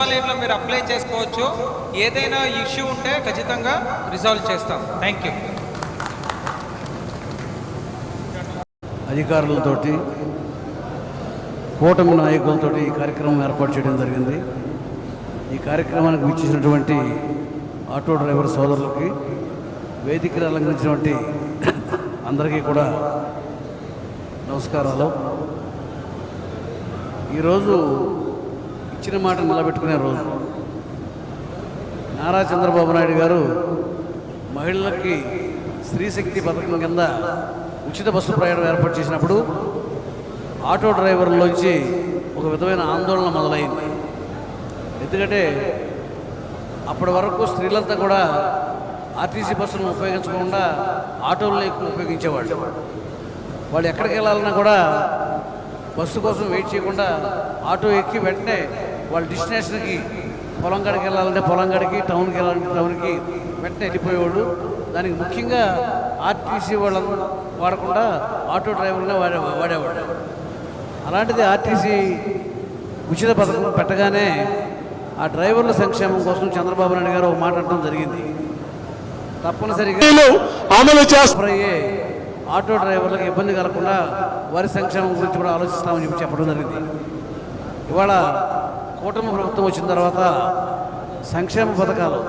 సచివాలయంలో మీరు అప్లై చేసుకోవచ్చు. ఏదైనా ఇష్యూ ఉంటే ఖచ్చితంగా రిజాల్వ్ చేస్తాం. థ్యాంక్ యూ అధికారులతోటి కూటమి నాయకులతో ఈ కార్యక్రమం ఏర్పాటు చేయడం జరిగింది. ఈ కార్యక్రమానికి విచ్చేసినటువంటి ఆటో డ్రైవర్ సోదరులకి వేదికలు అలంకరించినటువంటి అందరికీ కూడా నమస్కారాలు. ఈరోజు ఇచ్చిన మాట నిలబెట్టుకునే రోజు. నారా చంద్రబాబు నాయుడు గారు మహిళలకి స్త్రీశక్తి పథకం కింద ఉచిత బస్సు ప్రయాణం ఏర్పాటు చేసినప్పుడు ఆటో డ్రైవర్లోంచి ఒక విధమైన ఆందోళన మొదలైంది. ఎందుకంటే అప్పటి వరకు స్త్రీలంతా కూడా ఆర్టీసీ బస్సులను ఉపయోగించకుండా ఆటోలను ఎక్కువ ఉపయోగించేవాళ్ళు. వాళ్ళు ఎక్కడికి వెళ్ళాలన్నా కూడా బస్సు కోసం వెయిట్ చేయకుండా ఆటో ఎక్కి వెంటనే వాళ్ళ డెస్టినేషన్కి పొలం కాడికి వెళ్ళాలంటే పొలం కాడికి టౌన్కి వెళ్ళాలంటే టౌన్కి వెంటనే వెళ్ళిపోయేవాళ్ళు దానికి ముఖ్యంగా ఆర్టీసీ వాళ్ళని వాడకుండా ఆటో డ్రైవర్లనే వాడే వాడేవాడు. అలాంటిది ఆర్టీసీ ఉచిత పథకం పెట్టగానే ఆ డ్రైవర్ల సంక్షేమం కోసం చంద్రబాబు నాయుడు గారు ఒక మాట అనడం జరిగింది. తప్పనిసరిగా అమలు అయ్యే ఆటో డ్రైవర్లకు ఇబ్బంది కలగకుండా వారి సంక్షేమం గురించి కూడా ఆలోచిస్తామని చెప్పి చెప్పడం జరిగింది. ఇవాళ కూటమి ప్రభుత్వం వచ్చిన తర్వాత సంక్షేమ పథకాలు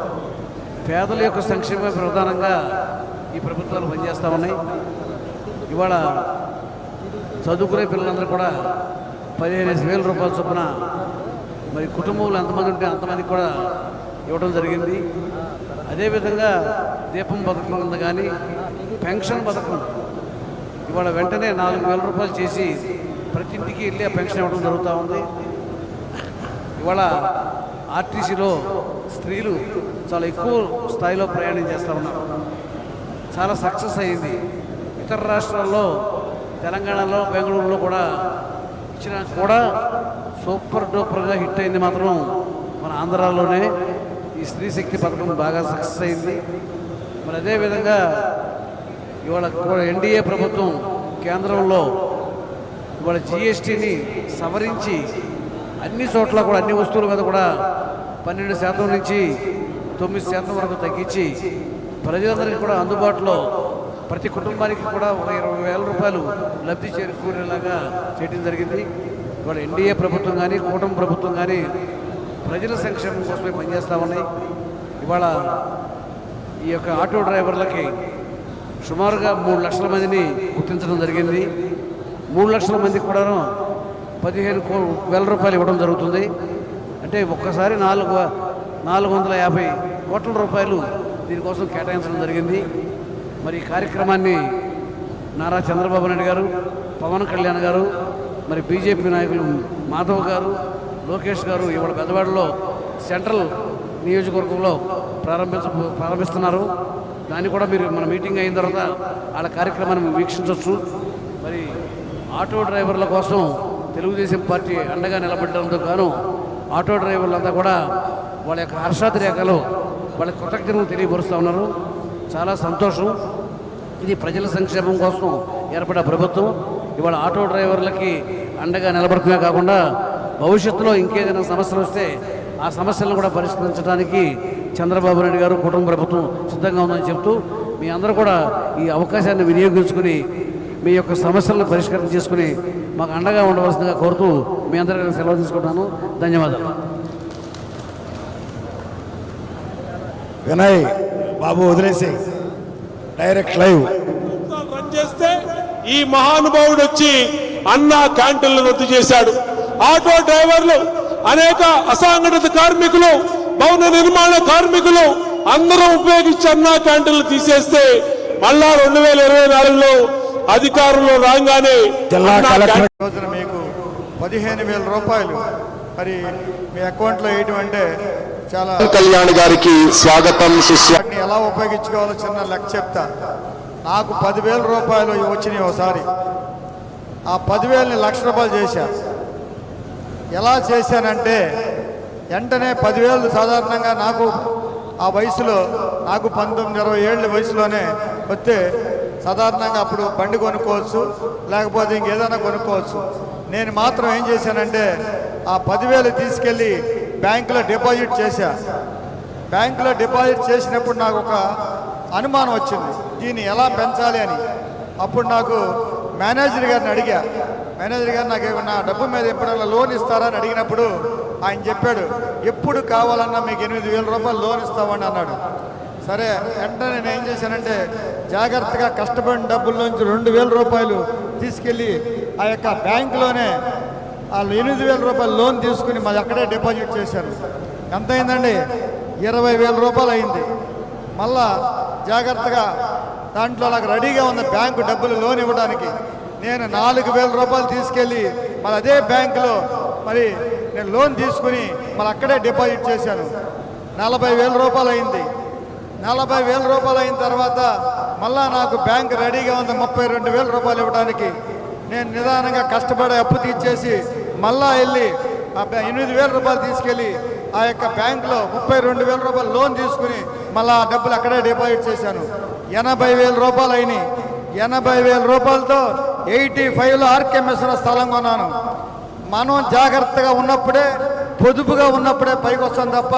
పేదల యొక్క సంక్షేమ ప్రధానంగా ఈ ప్రభుత్వాలు పనిచేస్తూ ఉన్నాయి. ఇవాళ చదువుకునే పిల్లలందరూ కూడా పదిహేను వేల రూపాయల చొప్పున మరి కుటుంబంలో ఎంతమంది ఉంటే అంతమందికి కూడా ఇవ్వడం జరిగింది. అదేవిధంగా దీపం పథకం ఉంది కానీ పెన్షన్ పథకం ఇవాళ వెంటనే నాలుగు వేల రూపాయలు చేసి ప్రతి ఇంటికి వెళ్ళి ఆ పెన్షన్ ఇవ్వడం జరుగుతూ ఉంది. ఇవాళ ఆర్టీసీలో స్త్రీలు చాలా ఎక్కువ స్థాయిలో ప్రయాణం చేస్తూ ఉన్నారు. చాలా సక్సెస్ అయింది. ఇతర రాష్ట్రాల్లో తెలంగాణలో బెంగళూరులో కూడా ఇచ్చిన కూడా సూపర్ డూపర్గా హిట్ అయింది మాత్రం మన ఆంధ్రాలోనే. ఈ స్త్రీ శక్తి పథకం బాగా సక్సెస్ అయింది. మరి అదేవిధంగా ఇవాళ కూడా ఎన్డీఏ ప్రభుత్వం కేంద్రంలో ఇవాళ జిఎస్టీని సవరించి అన్ని చోట్ల కూడా అన్ని వస్తువుల మీద కూడా పన్నెండు శాతం నుంచి తొమ్మిది శాతం వరకు తగ్గించి ప్రజలందరికీ కూడా అందుబాటులో ప్రతి కుటుంబానికి కూడా ఒక ఇరవై వేల రూపాయలు లబ్ధి చేకూరేలాగా చేయడం జరిగింది. ఇవాళ ఎన్డీఏ ప్రభుత్వం కానీ కూటమి ప్రభుత్వం కానీ ప్రజల సంక్షేమం కోసమే పనిచేస్తూ ఉన్నాయి. ఇవాళ ఈ యొక్క ఆటో డ్రైవర్లకి సుమారుగా మూడు లక్షల మందిని గుర్తించడం జరిగింది. మూడు లక్షల మందికి కూడాను పదిహేను కో వేల రూపాయలు ఇవ్వడం జరుగుతుంది. అంటే ఒక్కసారి నాలుగు నాలుగు వందల యాభై కోట్ల రూపాయలు దీనికోసం కేటాయించడం జరిగింది. మరి ఈ కార్యక్రమాన్ని నారా చంద్రబాబు నాయుడు గారు పవన్ కళ్యాణ్ గారు మరి బీజేపీ నాయకులు మాధవ్ గారు లోకేష్ గారు ఇవాళ పెద్దవాడలో సెంట్రల్ నియోజకవర్గంలో ప్రారంభించ ప్రారంభిస్తున్నారు. దాన్ని కూడా మీరు మన మీటింగ్ అయిన తర్వాత వాళ్ళ కార్యక్రమాన్ని వీక్షించవచ్చు మరి ఆటో డ్రైవర్ల కోసం తెలుగుదేశం పార్టీ అండగా నిలబడడంతో గాను ఆటో డ్రైవర్లంతా కూడా వాళ్ళ యొక్క హర్షాతిరేకలు వాళ్ళ కృతజ్ఞతలు తెలియపరుస్తూ ఉన్నారు. చాలా సంతోషం. ఇది ప్రజల సంక్షేమం కోసం ఏర్పడే ప్రభుత్వం. ఇవాళ ఆటో డ్రైవర్లకి అండగా నిలబడుతుమే కాకుండా భవిష్యత్తులో ఇంకేదైనా సమస్యలు వస్తే ఆ సమస్యలను కూడా పరిష్కరించడానికి చంద్రబాబు నాయుడు గారు కుటుంబ ప్రభుత్వం సిద్ధంగా ఉందని చెప్తూ మీ అందరూ కూడా ఈ అవకాశాన్ని వినియోగించుకుని మీ యొక్క సమస్యలను పరిష్కారం చేసుకుని మాకు అండగా ఉండవలసిందిగా కోరుతూ మీ అందరికీ సెలవు తీసుకుంటాను. ధన్యవాదాలు. వినయ్ బాబు వదిలేసి. Direct live. రన్ చేస్తే ఈ మహానుభావుడు వచ్చి అన్న క్యాంటీన్లు రద్దు చేశాడు. ఆటో డ్రైవర్లు అనేక అసంఘటిత కార్మికులు భవన నిర్మాణ కార్మికులు అందరూ ఉపయోగించి అన్నా క్యాంటీన్లు తీసేస్తే మళ్ళా రెండు వేల ఇరవై నాలుగులో అధికారంలో రాగానే జిల్లా అన్నా కలెక్టర్ రోజున మీకు పదిహేను వేల రూపాయలు. మరి మీ అకౌంట్లో వేయటం అంటే చాలా కళ్యాణ్ గారికి స్వాగతం శిష్య వాటిని ఎలా ఉపయోగించుకోవాలో చిన్న లెక్క చెప్తా. నాకు పదివేల రూపాయలు వచ్చినాయి ఒకసారి ఆ పదివేలని లక్ష రూపాయలు చేశా. ఎలా చేశానంటే వెంటనే పదివేలు సాధారణంగా నాకు ఆ వయసులో నాకు పంతొమ్మిది ఇరవై ఏళ్ళ వయసులోనే వస్తే సాధారణంగా అప్పుడు బండి కొనుక్కోవచ్చు లేకపోతే ఇంకేదైనా కొనుక్కోవచ్చు. నేను మాత్రం ఏం చేశానంటే ఆ పదివేలు తీసుకెళ్ళి బ్యాంకులో డిపాజిట్ చేశా. బ్యాంకులో డిపాజిట్ చేసినప్పుడు నాకు ఒక అనుమానం వచ్చింది. దీన్ని ఎలా పెంచాలి అని. అప్పుడు నాకు మేనేజర్ గారిని అడిగా. మేనేజర్ గారు నాకు ఏమన్నా డబ్బు మీద ఎప్పుడైనా లోన్ ఇస్తారా అని అడిగినప్పుడు ఆయన చెప్పాడు ఎప్పుడు కావాలన్నా మీకు ఎనిమిది వేల రూపాయలు లోన్ ఇస్తామని అన్నాడు. సరే వెంటనే నేను ఏం చేశానంటే జాగ్రత్తగా కష్టపడిన డబ్బుల నుంచి రెండు వేల రూపాయలు తీసుకెళ్ళి ఆ యొక్క బ్యాంకులోనే వాళ్ళు ఎనిమిది వేల రూపాయలు లోన్ తీసుకుని మాది అక్కడే డిపాజిట్ చేశారు. ఎంత అయిందండి ఇరవై వేల రూపాయలు అయింది. మళ్ళా జాగ్రత్తగా దాంట్లో నాకు రెడీగా ఉన్న బ్యాంకు డబ్బులు లోన్ ఇవ్వడానికి నేను నాలుగు వేల రూపాయలు తీసుకెళ్ళి మరి అదే బ్యాంకులో మరి నేను లోన్ తీసుకుని మరి అక్కడే డిపాజిట్ చేశాను. నలభై వేల రూపాయలు అయింది. నలభై వేల రూపాయలు అయిన తర్వాత మళ్ళా నాకు బ్యాంక్ రెడీగా ఉంది ముప్పై రెండు వేల రూపాయలు ఇవ్వడానికి. నేను నిదానంగా కష్టపడి అప్పు తీర్చేసి మళ్ళా వెళ్ళి ఆ ఎనిమిది వేల రూపాయలు తీసుకెళ్ళి ఆ యొక్క బ్యాంకులో ముప్పై రెండు వేల రూపాయలు లోన్ తీసుకుని మళ్ళా ఆ డబ్బులు అక్కడే డిపాజిట్ చేశాను. ఎనభై వేల రూపాయలు అయినాయి. ఎనభై వేల రూపాయలతో ఎయిటీ ఫైవ్లో ఆర్కెంఎస్ స్థలం కొన్నాను. మనం జాగ్రత్తగా ఉన్నప్పుడే పొదుపుగా ఉన్నప్పుడే పైకి వస్తాం తప్ప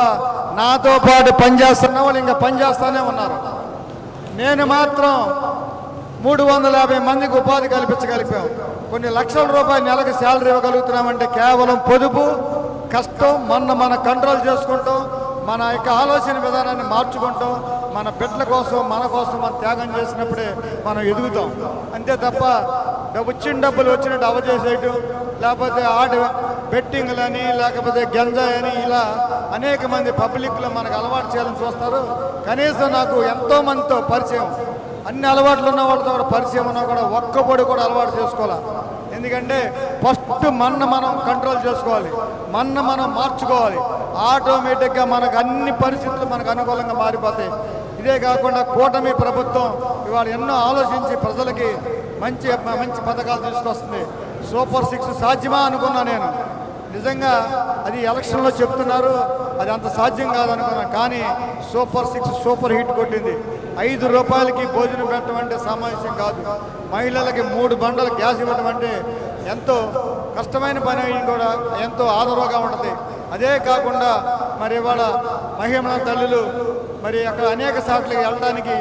నాతో పాటు పనిచేస్తున్న వాళ్ళు ఇంకా పనిచేస్తూనే ఉన్నారు. నేను మాత్రం మూడు వందల యాభై మందికి ఉపాధి కల్పించగలిపాం. కొన్ని లక్షల రూపాయలు నెలకు శాలరీ ఇవ్వగలుగుతున్నామంటే కేవలం పొదుపు కష్టం మన మన కంట్రోల్ చేసుకుంటాం మన యొక్క ఆలోచన విధానాన్ని మార్చుకుంటాం మన బిడ్డల కోసం మన కోసం మనం త్యాగం చేసినప్పుడే మనం ఎదుగుతాం. అంతే తప్ప వచ్చిన డబ్బులు వచ్చినట్టు అవచేసేయటం లేకపోతే ఆట బెట్టింగ్లని లేకపోతే గంజాయని అని ఇలా అనేక మంది పబ్లిక్లో మనకు అలవాటు చేయాలని చూస్తారు. కనీసం నాకు ఎంతో మందితో పరిచయం అన్ని అలవాట్లు ఉన్న వాళ్ళతో కూడా పరిచయం ఉన్నా కూడా ఒక్కబడి కూడా అలవాటు చేసుకోవాలి? ఎందుకంటే ఫస్ట్ మన్ను మనం కంట్రోల్ చేసుకోవాలి మన్ను మనం మార్చుకోవాలి. ఆటోమేటిక్గా మనకు అన్ని పరిస్థితులు మనకు అనుకూలంగా మారిపోతాయి. ఇదే కాకుండా కూటమి ప్రభుత్వం ఇవాళ ఎన్నో ఆలోచించి ప్రజలకి మంచి మంచి పథకాలు తీసుకొస్తుంది. సూపర్ సిక్స్ సాధ్యమా అనుకున్నా నేను. నిజంగా అది ఎలక్షన్లో చెప్తున్నారు అది అంత సాధ్యం కాదనుకున్నా కానీ సూపర్ సిక్స్ సూపర్ హిట్ కొట్టింది. ఐదు రూపాయలకి భోజనం పెట్టడం అంటే సామాజ్యం కాదు. మహిళలకి మూడు బండలు గ్యాస్ ఇవ్వడం అంటే ఎంతో కష్టమైన పని కూడా ఎంతో ఆదరవగా ఉంటుంది. అదే కాకుండా మరి ఇవాళ మహిళ తల్లులు మరి అక్కడ అనేక సార్లు వెళ్ళడానికి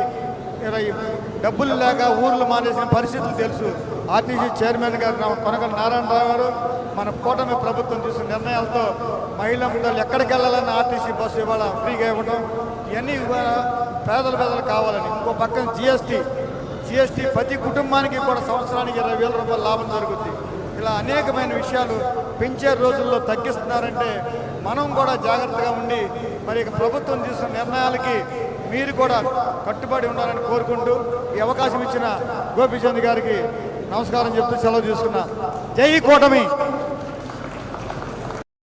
డబ్బులు లేక ఊర్లు మానేసిన పరిస్థితులు తెలుసు. ఆర్టీసీ చైర్మన్ గారు నా- కొనగల నారాయణరావు గారు మన కూటమి ప్రభుత్వం తీసుకున్న నిర్ణయాలతో మహిళా పిల్లలు ఎక్కడికి వెళ్ళాలన్న ఆర్టీసీ బస్సు ఇవాళ ఫ్రీగా ఇవ్వడం ఇవన్నీ పేదలు పేదల పేదలు కావాలని. ఇంకో పక్కన జిఎస్టీ జిఎస్టీ ప్రతి కుటుంబానికి కూడా సంవత్సరానికి ఇరవై వేల రూపాయల లాభం జరుగుద్ది. ఇలా అనేకమైన విషయాలు పెంచే రోజుల్లో తగ్గిస్తున్నారంటే మనం కూడా జాగ్రత్తగా ఉండి మరి ఇక ప్రభుత్వం తీసుకున్న నిర్ణయాలకి మీరు కూడా కట్టుబడి ఉండాలని కోరుకుంటూ ఈ అవకాశం ఇచ్చిన గోపీచంద్ గారికి నమస్కారం చెప్తూ సెలవు తీసుకున్నా. జై కూటమి.